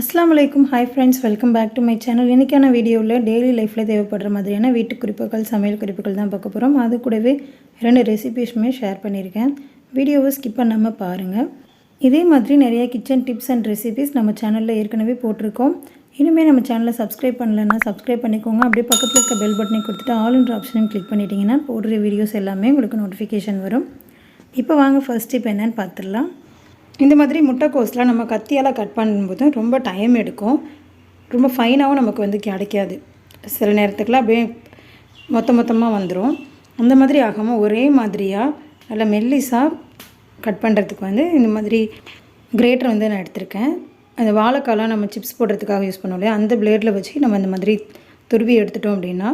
அஸ்லாம் வலைக்கும் hi friends welcome back to my channel இன்றைக்கான வீடியோவில் டெய்லி லைஃப்பில் தேவைப்படுற மாதிரியான வீட்டு குறிப்புகள் சமையல் குறிப்புகள் தான் பார்க்க போகிறோம் அது கூடவே ரெண்டு ரெசிபீஸுமே ஷேர் பண்ணியிருக்கேன். வீடியோவை ஸ்கிப் பண்ணாமல் பாருங்கள் இதே மாதிரி நிறைய கிச்சன் டிப்ஸ் அண்ட் ரெசிபீஸ் நம்ம சேனலில் ஏற்கனவே போட்டிருக்கோம். இனிமேல் நம்ம சேனலை சப்ஸ்கிரைப் பண்ணலன்னா சப்ஸ்கிரைப் பண்ணிக்கோங்க. அப்படியே பக்கத்தில் இருக்க பெல் பட்டனை கொடுத்துட்டு ஆல்ன்ற ஆப்ஷனையும் கிளிக் பண்ணிட்டீங்கன்னா போடுற வீடியோஸ் எல்லாமே உங்களுக்கு நோட்டிஃபிகேஷன் வரும். இப்போ வாங்க ஃபர்ஸ்ட் டிப் என்னன்னு பார்த்துடலாம். இந்த மாதிரி முட்டைக்கோஸ்லாம் நம்ம கத்தியால் கட் பண்ணும்போது ரொம்ப டைம் எடுக்கும். ரொம்ப ஃபைனாகவும் நமக்கு வந்து கிடைக்காது. சில நேரத்துக்குலாம் அப்படியே மொத்த மொத்தமாக வந்துடும் அந்த மாதிரி ஆகாமல் ஒரே மாதிரியாக நல்லா மெல்லிஸாக கட் பண்ணுறதுக்கு வந்து இந்த மாதிரி கிரேட்டர் வந்து நான் எடுத்திருக்கேன். அந்த வாழைக்காலாம் நம்ம சிப்ஸ் போடுறதுக்காக யூஸ் பண்ணோம் இல்லையா? அந்த பிளேடில் வச்சு நம்ம இந்த மாதிரி துருவி எடுத்துட்டோம் அப்படின்னா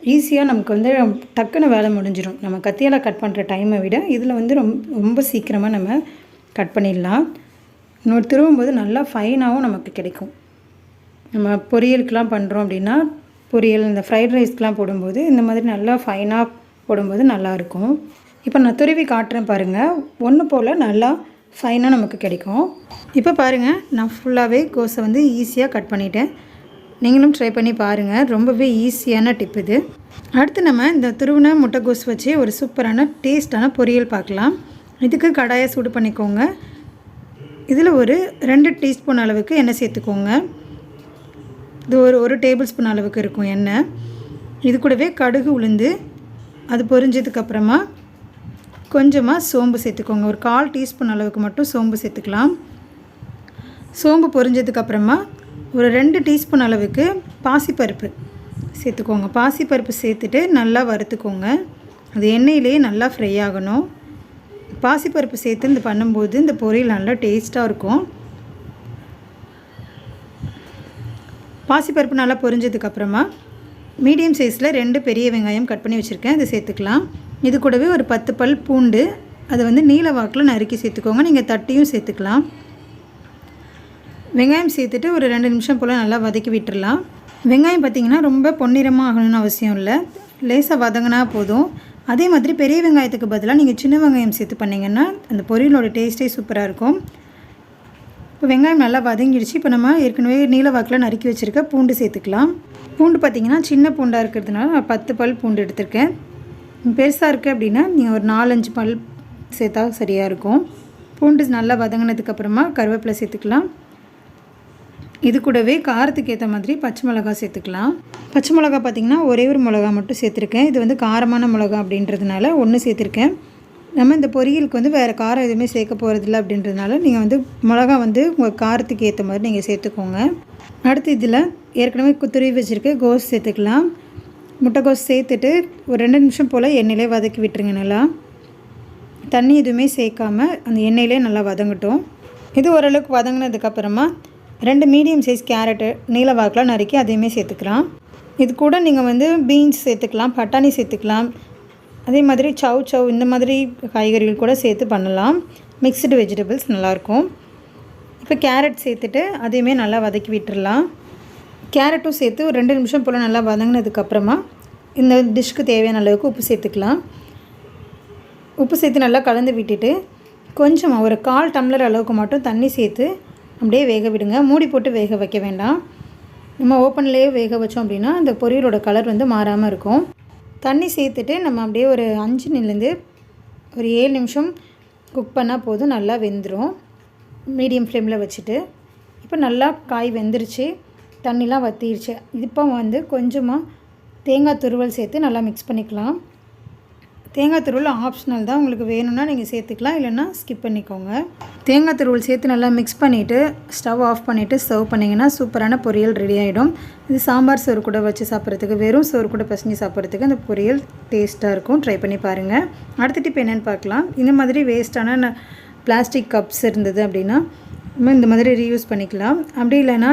ஈஸியாக நமக்கு வந்து டக்குன்னு வேலை முடிஞ்சிடும் நம்ம கத்தியால் கட் பண்ணுற டைமை விட இதில் வந்து ரொம்ப ரொம்ப சீக்கிரமாக நம்ம கட் பண்ணிடலாம். இன்னொரு திருவும்போது நல்லா ஃபைனாகவும் நமக்கு கிடைக்கும். நம்ம பொரியலுக்கெலாம் பண்ணுறோம் அப்படின்னா பொரியல் இந்த ஃப்ரைட் ரைஸ்க்கெலாம் போடும்போது இந்த மாதிரி நல்லா ஃபைனாக போடும்போது நல்லாயிருக்கும் இப்போ நான் துருவி காட்டுறேன் பாருங்கள் ஒன்று போல் நல்லா ஃபைனாக நமக்கு கிடைக்கும். இப்போ பாருங்கள் நான் ஃபுல்லாகவே கோஸை வந்து ஈஸியாக கட் பண்ணிட்டேன். நீங்களும் ட்ரை பண்ணி பாருங்கள் ரொம்பவே ஈஸியான டிப் இது. அடுத்து நம்ம இந்த துருவின முட்டைகோஸ் வச்சு ஒரு சூப்பரான டேஸ்டான பொரியல் பார்க்கலாம். இதுக்கு கடாயை சூடு பண்ணிக்கோங்க. இதில் ஒரு ரெண்டு டீஸ்பூன் அளவுக்கு எண்ணெய் சேர்த்துக்கோங்க. இது ஒரு ஒரு டேபிள் ஸ்பூன் அளவுக்கு இருக்கும் எண்ணெய். இது கூடவே கடுகு உளுந்து அது பொரிஞ்சதுக்கப்புறமா கொஞ்சமாக சோம்பு சேர்த்துக்கோங்க. ஒரு கால் டீஸ்பூன் அளவுக்கு மட்டும் சோம்பு சேர்த்துக்கலாம். சோம்பு பொரிஞ்சதுக்கப்புறமா ஒரு ரெண்டு டீஸ்பூன் அளவுக்கு பாசிப்பருப்பு சேர்த்துக்கோங்க. பாசிப்பருப்பு சேர்த்துட்டு நல்லா வறுத்துக்கோங்க. அது எண்ணெயிலேயே நல்லா ஃப்ரை ஆகணும். பாசிப்பருப்பு சேர்த்து இந்த பண்ணும்போது இந்த பொரியல் நல்லா டேஸ்ட்டாக இருக்கும். பாசிப்பருப்பு நல்லா பொரிஞ்சதுக்கப்புறமா மீடியம் சைஸில் ரெண்டு பெரிய வெங்காயம் கட் பண்ணி வச்சுருக்கேன். இதை சேர்த்துக்கலாம். இது கூடவே ஒரு பத்து பல் பூண்டு அதை வந்து நீல வாக்கில் நறுக்கி சேர்த்துக்கோங்க. நீங்கள் தட்டியும் சேர்த்துக்கலாம். வெங்காயம் சேர்த்துட்டு ஒரு ரெண்டு நிமிஷம் போல் நல்லா வதக்கி விட்டுடலாம் வெங்காயம் பார்த்திங்கன்னா ரொம்ப பொன்னிறமாக ஆகணும்னு அவசியம் இல்லை. லேசாக வதங்கினா போதும். அதே மாதிரி பெரிய வெங்காயத்துக்கு பதிலாக நீங்கள் சின்ன வெங்காயம் சேர்த்து பண்ணிங்கன்னா அந்த பொரியலோட டேஸ்ட்டே சூப்பராக இருக்கும். இப்போ வெங்காயம் நல்லா வதங்கிடுச்சு. இப்போ நம்ம ஏற்கனவே நீல வாக்கில் நறுக்கி வச்சுருக்க பூண்டு சேர்த்துக்கலாம். பூண்டு பார்த்திங்கன்னா சின்ன பூண்டாக இருக்கிறதுனால நான் பத்து பல் பூண்டு எடுத்திருக்கேன். பெருசாக இருக்குது அப்படின்னா நீங்கள் ஒரு நாலஞ்சு பல் சேர்த்தா சரியாக இருக்கும். பூண்டு நல்லா வதங்கினதுக்கப்புறமா கருவேப்பிலை சேர்த்துக்கலாம். இது கூடவே காரத்துக்கு ஏற்ற மாதிரி பச்சை மிளகா சேர்த்துக்கலாம். பச்சை மிளகா பார்த்திங்கன்னா ஒரே ஒரு மிளகா மட்டும் சேர்த்துருக்கேன். இது வந்து காரமான மிளகா அப்படின்றதுனால ஒன்று சேர்த்துருக்கேன். நம்ம இந்த பொரியலுக்கு வந்து வேறு காரம் எதுவுமே சேர்க்க போகிறதில்ல அப்படின்றதுனால நீங்கள் வந்து மிளகா வந்து உங்கள் காரத்துக்கு ஏற்ற மாதிரி நீங்கள் சேர்த்துக்கோங்க. அடுத்து இதில் ஏற்கனவே குத்துருவி வச்சுருக்க கோஸ் சேர்த்துக்கலாம். முட்டைக்கோஸ் சேர்த்துட்டு ஒரு ரெண்டு நிமிஷம் போல் எண்ணெயிலே வதக்கி விட்டுருங்க நல்லா. தண்ணி எதுவுமே சேர்க்காமல் அந்த எண்ணெயிலே நல்லா வதங்கட்டும். இது ஓரளவுக்கு வதங்கினதுக்கப்புறமா ரெண்டு மீடியம் சைஸ் கேரட்டு நீல நறுக்கி அதையுமே சேர்த்துக்கலாம். இது கூட நீங்கள் வந்து பீன்ஸ் சேர்த்துக்கலாம் பட்டாணி சேர்த்துக்கலாம். அதே மாதிரி சவ் சவ் இந்த மாதிரி காய்கறிகள் கூட சேர்த்து பண்ணலாம். மிக்சடு வெஜிடபிள்ஸ் நல்லாயிருக்கும் இப்போ கேரட் சேர்த்துட்டு அதையுமே நல்லா வதக்கி விட்டுடலாம் கேரட்டும் சேர்த்து ஒரு ரெண்டு நிமிஷம் போல் நல்லா வதங்கினதுக்கப்புறமா இந்த டிஷ்க்கு தேவையான அளவுக்கு உப்பு சேர்த்துக்கலாம். உப்பு சேர்த்து நல்லா கலந்து விட்டுட்டு கொஞ்சமாக ஒரு கால் டம்ளர் அளவுக்கு மட்டும் தண்ணி சேர்த்து அப்படியே வேக விடுங்க. மூடி போட்டு வேக வைக்க வேண்டாம். நம்ம ஓப்பன்லேயே வேக வச்சோம் அப்படின்னா அந்த பொரியலோட கலர் வந்து மாறாமல் இருக்கும். தண்ணி சேர்த்துட்டு நம்ம அப்படியே ஒரு அஞ்சு நிலேருந்து ஒரு ஏழு நிமிஷம் குக் பண்ணால் போதும். நல்லா வெந்துடும் மீடியம் ஃப்ளேமில் வச்சுட்டு. இப்போ நல்லா காய் வெந்துருச்சு. தண்ணிலாம் வற்றிருச்சு இப்போ வந்து கொஞ்சமாக தேங்காய் துருவல் சேர்த்து நல்லா மிக்ஸ் பண்ணிக்கலாம். தேங்காய் துருவல் ஆப்ஷனல் தான். உங்களுக்கு வேணும்னா நீங்கள் சேர்த்துக்கலாம் இல்லைன்னா ஸ்கிப் பண்ணிக்கோங்க. தேங்காய் துருவல் சேர்த்து நல்லா மிக்ஸ் பண்ணிவிட்டு ஸ்டவ் ஆஃப் பண்ணிவிட்டு சர்வ் பண்ணிங்கன்னா சூப்பரான பொரியல் ரெடி ஆகிடும் இது சாம்பார் சோறு கூட வச்சு சாப்பிட்றதுக்கு வெறும் சோறு கூட பசஞ்சு சாப்பிட்றதுக்கு அந்த பொரியல் டேஸ்ட்டாக இருக்கும். ட்ரை பண்ணி பாருங்கள் அடுத்த டிப் என்னென்னு பார்க்கலாம். இந்த மாதிரி வேஸ்ட்டான பிளாஸ்டிக் கப்ஸ் இருந்தது அப்படின்னா நம்ம இந்த மாதிரி ரீயூஸ் பண்ணிக்கலாம். அப்படி இல்லைன்னா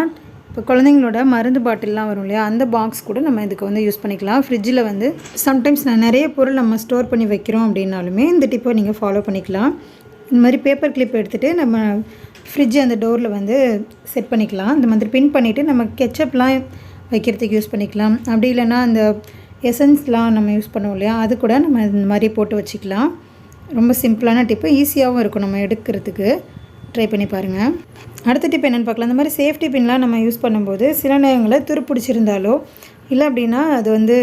இப்போ குழந்தைங்களோட மருந்து பாட்டில்லாம் வரும் இல்லையா? அந்த பாக்ஸ் கூட நம்ம இதுக்கு வந்து யூஸ் பண்ணிக்கலாம். ஃப்ரிட்ஜில் வந்து சம்டைம்ஸ் நான் நிறைய பொருள் நம்ம ஸ்டோர் பண்ணி வைக்கிறோம் அப்படின்னாலுமே இந்த டிப்பை நீங்கள் ஃபாலோ பண்ணிக்கலாம். இந்த மாதிரி பேப்பர் கிளிப் எடுத்துகிட்டு நம்ம ஃப்ரிட்ஜ் அந்த டோரில் வந்து செட் பண்ணிக்கலாம். இந்த மாதிரி பின் பண்ணிவிட்டு நம்ம கெச்சப்லாம் வைக்கிறதுக்கு யூஸ் பண்ணிக்கலாம். அப்படி இல்லைன்னா அந்த எசன்ஸ்லாம் நம்ம யூஸ் பண்ணுவோம் இல்லையா? அது கூட நம்ம இந்த மாதிரி போட்டு வச்சுக்கலாம். ரொம்ப சிம்பிளான டிப்பு ஈஸியாகவும் இருக்கும் நம்ம எடுக்கிறதுக்கு. ட்ரை பண்ணி பாருங்கள் அடுத்த டிப் என்னென்னு பார்க்கலாம். இந்த மாதிரி சேஃப்டி பின்லாம் நம்ம யூஸ் பண்ணும்போது சில நேரங்களில் துருப்பிடிச்சிருந்தாலோ இல்லை அப்படின்னா அது வந்து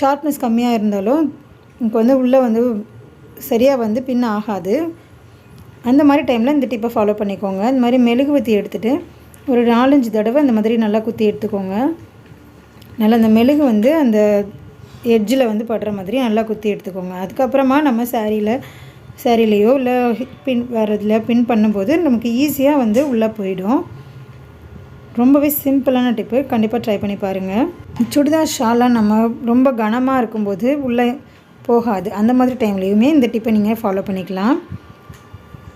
ஷார்ப்னஸ் கம்மியாக இருந்தாலோ உங்களுக்கு வந்து உள்ளே வந்து சரியாக வந்து பின் ஆகாது. அந்த மாதிரி டைமில் இந்த டிப்பை ஃபாலோ பண்ணிக்கோங்க. இந்த மாதிரி மெழுகுவத்தி எடுத்துகிட்டு ஒரு நாலஞ்சு தடவை இந்த மாதிரி நல்லா குத்தி எடுத்துக்கோங்க. நல்லா அந்த மெழுகு வந்து அந்த எட்ஜில் வந்து படுற மாதிரி நல்லா குத்தி எடுத்துக்கோங்க. அதுக்கப்புறமா நம்ம சாரியில் சாரிலேயோ இல்லை பின் வேறு இதில் பின் பண்ணும்போது நமக்கு ஈஸியாக வந்து உள்ளே போயிடும். ரொம்பவே சிம்பிளான டிப்பு. கண்டிப்பாக ட்ரை பண்ணி பாருங்கள் சுடிதார் ஷாலாக நம்ம ரொம்ப கனமாக இருக்கும்போது உள்ளே போகாது. அந்த மாதிரி டைம்லேயுமே இந்த டிப்பை நீங்கள் ஃபாலோ பண்ணிக்கலாம்.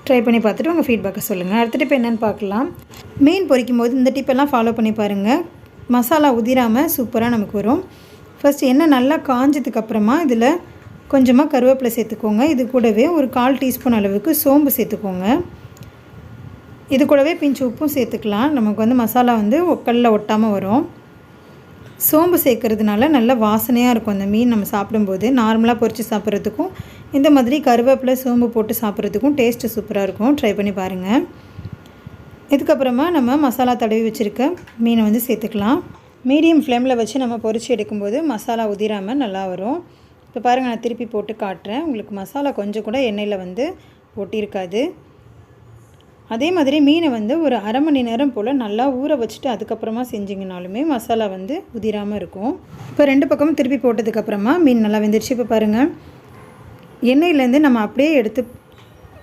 ட்ரை பண்ணி பார்த்துட்டு உங்கள் ஃபீட்பேக்கை சொல்லுங்கள். அடுத்த டிப் என்னென்னு பார்க்கலாம். மீன் பொரிக்கும் போது இந்த டிப்பெல்லாம் ஃபாலோ பண்ணி பாருங்கள் மசாலா உதிராமல் சூப்பராக நமக்கு வரும். ஃபஸ்ட் எண்ணெய் நல்லா காஞ்சதுக்கப்புறமா இதில் கொஞ்சமாக கருவேப்பிலை சேர்த்துக்கோங்க. இது கூடவே ஒரு கால் டீஸ்பூன் அளவுக்கு சோம்பு சேர்த்துக்கோங்க. இது கூடவே பிஞ்சு உப்பும் சேர்த்துக்கலாம். நமக்கு வந்து மசாலா வந்து ஒக்கல்ல ஒட்டாமல் வரும். சோம்பு சேர்க்கறதுனால நல்ல வாசனையாக இருக்கும் அந்த மீன் நம்ம சாப்பிடும்போது. நார்மலாக பொரித்து சாப்பிட்றதுக்கும் இந்த மாதிரி கருவேப்பிலை சோம்பு போட்டு சாப்பிட்றதுக்கும் டேஸ்ட்டு சூப்பராக இருக்கும். ட்ரை பண்ணி பாருங்கள் இதுக்கப்புறமா நம்ம மசாலா தடவி வச்சுருக்க மீனை வந்து சேர்த்துக்கலாம். மீடியம் ஃப்ளேமில் வச்சு நம்ம பொரித்து எடுக்கும்போது மசாலா உதிராமல் நல்லா வரும். இப்போ பாருங்கள் நான் திருப்பி போட்டு காட்டுறேன். உங்களுக்கு மசாலா கொஞ்சம் கூட எண்ணெயில் வந்து ஒட்டியிருக்காது. அதே மாதிரி மீனை வந்து ஒரு அரை மணி நேரம் போல் நல்லா ஊற வச்சுட்டு அதுக்கப்புறமா செஞ்சிங்கனாலுமே மசாலா வந்து உதிராமல் இருக்கும். இப்போ ரெண்டு பக்கமும் திருப்பி போட்டதுக்கப்புறமா மீன் நல்லா வெந்துருச்சு. இப்போ பாருங்கள் எண்ணெயிலேருந்து நம்ம அப்படியே எடுத்து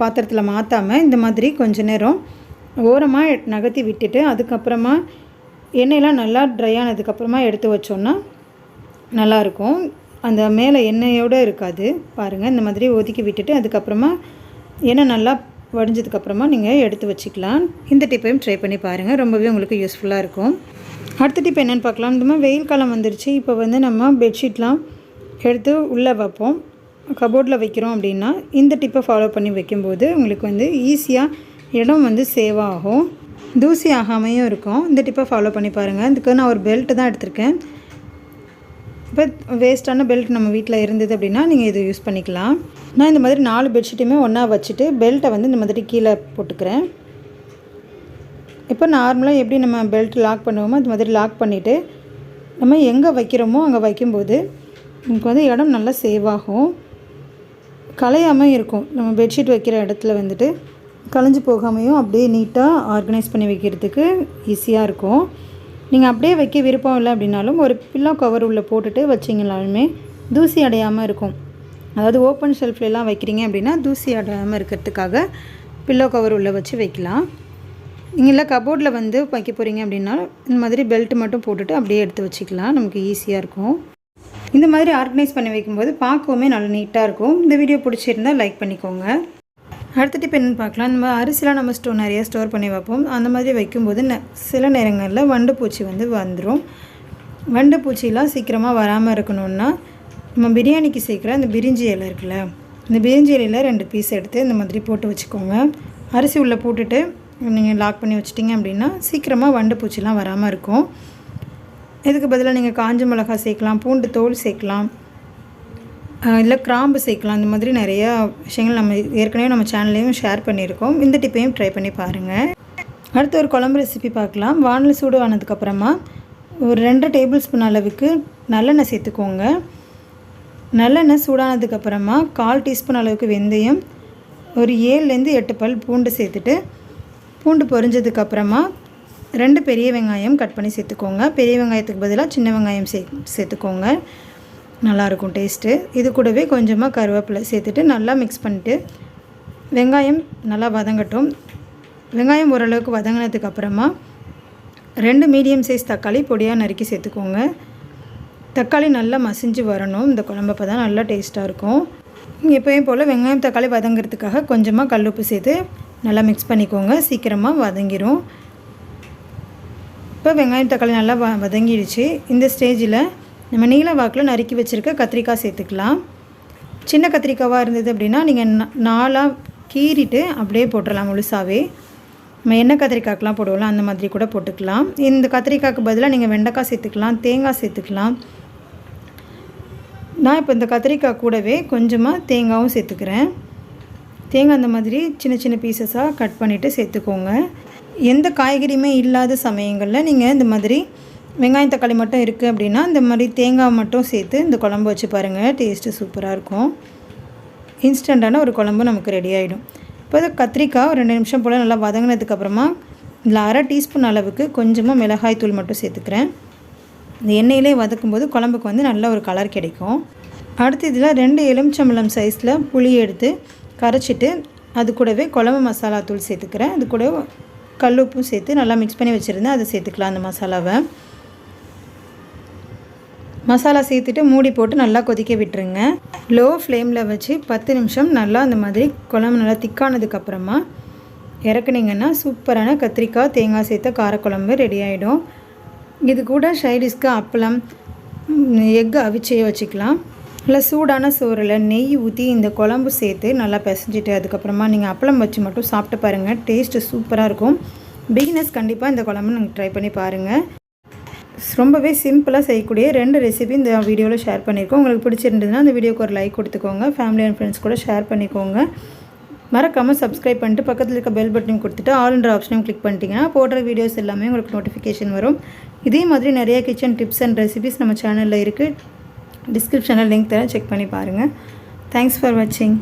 பாத்திரத்தில் மாற்றாமல் இந்த மாதிரி கொஞ்ச நேரம் ஓரமாக நகர்த்தி விட்டுட்டு அதுக்கப்புறமா எண்ணெயெலாம் நல்லா ட்ரை ஆனதுக்கப்புறமா எடுத்து வச்சோன்னா நல்லாயிருக்கும் அந்த மேலே எண்ணெயோடு இருக்காது. பாருங்கள் இந்த மாதிரி ஒதுக்கி விட்டுட்டு அதுக்கப்புறமா எண்ணெய் நல்லா வடிஞ்சதுக்கப்புறமா நீங்கள் எடுத்து வச்சுக்கலாம். இந்த டிப்பையும் ட்ரை பண்ணி பாருங்கள் ரொம்பவே உங்களுக்கு யூஸ்ஃபுல்லாக இருக்கும். அடுத்த டிப் என்னென்னு பார்க்கலாம். இந்த மாதிரி வெயில் காலம் வந்துருச்சு. இப்போ வந்து நம்ம பெட்ஷீட்லாம் எடுத்து உள்ளே வைப்போம். கபோர்டில் வைக்கிறோம் அப்படின்னா இந்த டிப்பை ஃபாலோ பண்ணி வைக்கும்போது உங்களுக்கு வந்து ஈஸியாக இடம் வந்து சேவ் ஆகும். தூசி ஆகாமையும் இருக்கும். இந்த டிப்பை ஃபாலோ பண்ணி பாருங்கள் இதுக்கு நான் ஒரு பெல்ட்டு தான் எடுத்திருக்கேன். இப்போ வேஸ்ட்டான பெல்ட் நம்ம வீட்டில் இருந்தது அப்படின்னா நீங்கள் இதை யூஸ் பண்ணிக்கலாம். நான் இந்த மாதிரி நாலு பெட்ஷீட்டுமே ஒன்றா வச்சுட்டு பெல்ட்டை வந்து இந்த மாதிரி கீழே போட்டுக்கிறேன். இப்போ நார்மலாக எப்படி நம்ம பெல்ட் லாக் பண்ணுவோமோ அது மாதிரி லாக் பண்ணிவிட்டு நம்ம எங்கே வைக்கிறோமோ அங்கே வைக்கும்போது நமக்கு வந்து இடம் நல்லா சேவ் ஆகும். கலையாமல் இருக்கும். நம்ம பெட்ஷீட் வைக்கிற இடத்துல வந்துட்டு கலைஞ்சு போகாமையும் அப்படியே நீட்டாக ஆர்கனைஸ் பண்ணி வைக்கிறதுக்கு ஈஸியாக இருக்கும். நீங்கள் அப்படியே வைக்க விருப்பம் இல்லை அப்படின்னாலும் ஒரு பில்லோ கவர் உள்ளே போட்டுட்டு வச்சிங்கனாலுமே தூசி அடையாமல் இருக்கும். அதாவது ஓப்பன் ஷெல்ஃப்லலாம் வைக்கிறீங்க அப்படின்னா தூசி அடையாமல் இருக்கிறதுக்காக பில்லோ கவர் உள்ளே வச்சு வைக்கலாம். நீங்கள் இல்லை கபோர்டில் வந்து வைக்க போகிறீங்க அப்படின்னா இந்த மாதிரி பெல்ட் மட்டும் போட்டுட்டு அப்படியே எடுத்து வச்சுக்கலாம். நமக்கு ஈஸியாக இருக்கும். இந்த மாதிரி ஆர்கனைஸ் பண்ணி வைக்கும்போது பார்க்கவுமே நல்லா நீட்டாக இருக்கும். இந்த வீடியோ பிடிச்சிருந்தால் லைக் பண்ணிக்கோங்க. அடுத்த டிப் என்னென்னு பார்க்கலாம். நம்ம அரிசிலாம் நம்ம ஸ்டோர் நிறைய ஸ்டோர் பண்ணி வைப்போம். அந்த மாதிரி வைக்கும்போது ந சில நேரங்களில் வண்டு பூச்சி வந்து வந்துடும் வண்டு பூச்சிலாம் சீக்கிரமாக வராமல் இருக்கணும்னா நம்ம பிரியாணிக்கு சேர்க்குற அந்த பிரிஞ்சி இலை இருக்குல்ல இந்த பிரிஞ்சி இலையில் ரெண்டு பீஸ் எடுத்து இந்த மாதிரி போட்டு வச்சுக்கோங்க. அரிசி உள்ளே போட்டுட்டு நீங்கள் லாக் பண்ணி வச்சிட்டிங்க அப்படின்னா சீக்கிரமாக வண்டு பூச்சிலாம் வராமல் இருக்கும். இதுக்கு பதிலாக நீங்கள் காஞ்ச மிளகா சேர்க்கலாம் பூண்டு தோல் சேர்க்கலாம். இல்லை கிராம்பு சேர்க்கலாம். இந்த மாதிரி நிறையா விஷயங்கள் நம்ம ஏற்கனவே நம்ம சேனல்லையும் ஷேர் பண்ணியிருக்கோம். இந்த டிப்பையும் ட்ரை பண்ணி பாருங்கள் அடுத்து ஒரு குழம்பு ரெசிபி பார்க்கலாம். வானல் சூடு ஆனதுக்கப்புறமா ஒரு ரெண்டு டேபிள் ஸ்பூன் அளவுக்கு நல்லெண்ணெய் சேர்த்துக்கோங்க. நல்லெண்ணெய் சூடானதுக்கப்புறமா கால் டீஸ்பூன் அளவுக்கு வெந்தயம் ஒரு ஏழுலேருந்து எட்டு பல் பூண்டு சேர்த்துட்டு பூண்டு பொரிஞ்சதுக்கப்புறமா ரெண்டு பெரிய வெங்காயம் கட் பண்ணி சேர்த்துக்கோங்க. பெரிய வெங்காயத்துக்கு பதிலாக சின்ன வெங்காயம் சே சேர்த்துக்கோங்க. நல்லாயிருக்கும் டேஸ்ட்டு. இது கூடவே கொஞ்சமாக கருவேப்பிலை சேர்த்துட்டு நல்லா மிக்ஸ் பண்ணிட்டு வெங்காயம் நல்லா வதங்கட்டும். வெங்காயம் ஓரளவுக்கு வதங்கினதுக்கு அப்புறமா ரெண்டு மீடியம் சைஸ் தக்காளி பொடியாக நறுக்கி சேர்த்துக்கோங்க. தக்காளி நல்லா மசிஞ்சு வரணும். இந்த குழம்பப்போ தான் நல்லா டேஸ்ட்டாக இருக்கும். எப்போயும் போல் வெங்காயம் தக்காளி வதங்கிறதுக்காக கொஞ்சமாக கல்லுப்பு சேர்த்து நல்லா மிக்ஸ் பண்ணிக்கோங்க. சீக்கிரமாக வதங்கிடும் இப்போ வெங்காயம் தக்காளி நல்லா வ வதங்கிடுச்சு. இந்த ஸ்டேஜில் நம்ம நீல வாக்கில் நறுக்கி வச்சுருக்க கத்திரிக்காய் சேர்த்துக்கலாம். சின்ன கத்திரிக்காவாக இருந்தது அப்படின்னா நீங்கள் நாலாக கீறிட்டு அப்படியே போட்டுடலாம் முழுசாகவே நம்ம எண்ணெய் கத்திரிக்காய்க்கெலாம் போடுவோம்ல அந்த மாதிரி கூட போட்டுக்கலாம். இந்த கத்திரிக்காய்க்கு பதிலாக நீங்கள் வெண்டைக்காய் சேர்த்துக்கலாம் தேங்காய் சேர்த்துக்கலாம். நான் இப்போ இந்த கத்திரிக்காய் கூடவே கொஞ்சமாக தேங்காயும் சேர்த்துக்கிறேன். தேங்காய் அந்த மாதிரி சின்ன சின்ன பீசஸாக கட் பண்ணிவிட்டு சேர்த்துக்கோங்க. எந்த காய்கறியுமே இல்லாத சமயங்களில் நீங்கள் இந்த மாதிரி வெங்காயம் தக்காளி மட்டும் இருக்குது அப்படின்னா இந்த மாதிரி தேங்காய் மட்டும் சேர்த்து இந்த குழம்பு வச்சு பாருங்கள் டேஸ்ட்டு சூப்பராக இருக்கும். இன்ஸ்டண்ட்டான ஒரு குழம்பு நமக்கு ரெடி ஆகிடும் இப்போ இது கத்திரிக்காய் ஒரு ரெண்டு நிமிஷம் போல் நல்லா வதங்கினதுக்கப்புறமா இதில் அரை டீஸ்பூன் அளவுக்கு கொஞ்சமாக மிளகாய் தூள் மட்டும் சேர்த்துக்கிறேன். இந்த எண்ணெயிலே வதக்கும்போது குழம்புக்கு வந்து நல்ல ஒரு கலர் கிடைக்கும். அடுத்து இதில் ரெண்டு எலுமிச்சம்பழம் சைஸில் புளி எடுத்து கரைச்சிட்டு அது கூடவே குழம்பு மசாலா தூள் சேர்த்துக்கிறேன். அது கூட கல்லுப்பும் சேர்த்து நல்லா மிக்ஸ் பண்ணி வச்சுருந்தேன் அதை சேர்த்துக்கலாம் அந்த மசாலாவை. மசாலா சேர்த்துட்டு மூடி போட்டு நல்லா கொதிக்க விட்டுருங்க. லோ ஃப்ளேமில் வச்சு பத்து நிமிஷம் நல்லா அந்த மாதிரி குழம்பு நல்லா திக்கானதுக்கப்புறமா இறக்குனீங்கன்னா சூப்பரான கத்திரிக்காய் தேங்காய் சேர்த்த காரக்குழம்பு ரெடி ஆகிடும் இது கூட சைடிஷ்க்கு அப்பளம் எக்கு அவிச்சையை வச்சுக்கலாம். இல்லை சூடான சோறில் நெய் ஊற்றி இந்த குழம்பு சேர்த்து நல்லா பிசைஞ்சிட்டு அதுக்கப்புறமா நீங்கள் அப்பளம் வச்சு மட்டும் சாப்பிட்டு பாருங்கள் டேஸ்ட்டு சூப்பராக இருக்கும். பிகினர்ஸ் கண்டிப்பாக இந்த குழம்பு நீங்கள் ட்ரை பண்ணி பாருங்கள் ரொம்பவே சிம்பிளாக செய்யக்கூடிய ரெண்டு ரெசிபி இந்த வீடியோவில் ஷேர் பண்ணியிருக்கோம். உங்களுக்கு பிடிச்சிருந்ததுன்னா அந்த வீடியோக்கு ஒரு லைக் கொடுத்துக்கோங்க. ஃபேமிலி அண்ட் ஃப்ரெண்ட்ஸ் கூட ஷேர் பண்ணிக்கோங்க. மறக்காமல் சப்ஸ்கிரைப் பண்ணிட்டு பக்கத்தில் இருக்க பெல் பட்டனையும் கொடுத்துட்டு ஆல்ன்ற ஆப்ஷனையும் கிளிக் பண்ணிட்டீங்கன்னா போடுற வீடியோஸ் எல்லாமே உங்களுக்கு நோட்டிஃபிகேஷன் வரும். இதே மாதிரி நிறைய கிச்சன் டிப்ஸ் அண்ட் ரெசிபிஸ் நம்ம சேனலில் இருக்குது டிஸ்கிரிப்ஷனில் லிங்க் தரேன். செக் பண்ணி பாருங்கள் தேங்க்ஸ் ஃபார் வாட்சிங்